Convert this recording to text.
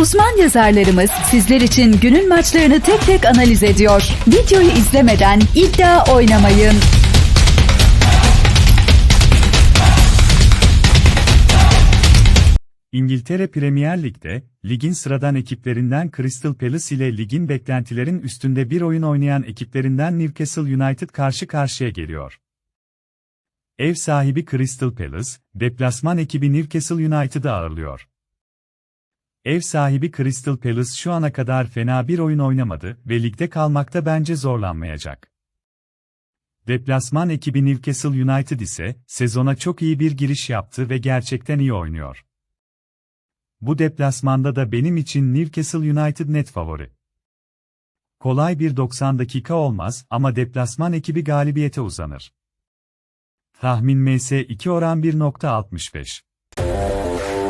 Uzman yazarlarımız sizler için günün maçlarını tek tek analiz ediyor. Videoyu izlemeden iddia oynamayın. İngiltere Premier Lig'de, ligin sıradan ekiplerinden Crystal Palace ile ligin beklentilerin üstünde bir oyun oynayan ekiplerinden Newcastle United karşı karşıya geliyor. Ev sahibi Crystal Palace, deplasman ekibi Newcastle United'ı ağırlıyor. Ev sahibi Crystal Palace şu ana kadar fena bir oyun oynamadı ve ligde kalmakta bence zorlanmayacak. Deplasman ekibi Newcastle United ise sezona çok iyi bir giriş yaptı ve gerçekten iyi oynuyor. Bu deplasmanda da benim için Newcastle United net favori. Kolay bir 90 dakika olmaz ama deplasman ekibi galibiyete uzanır. Tahmin MS2 oran 1.65.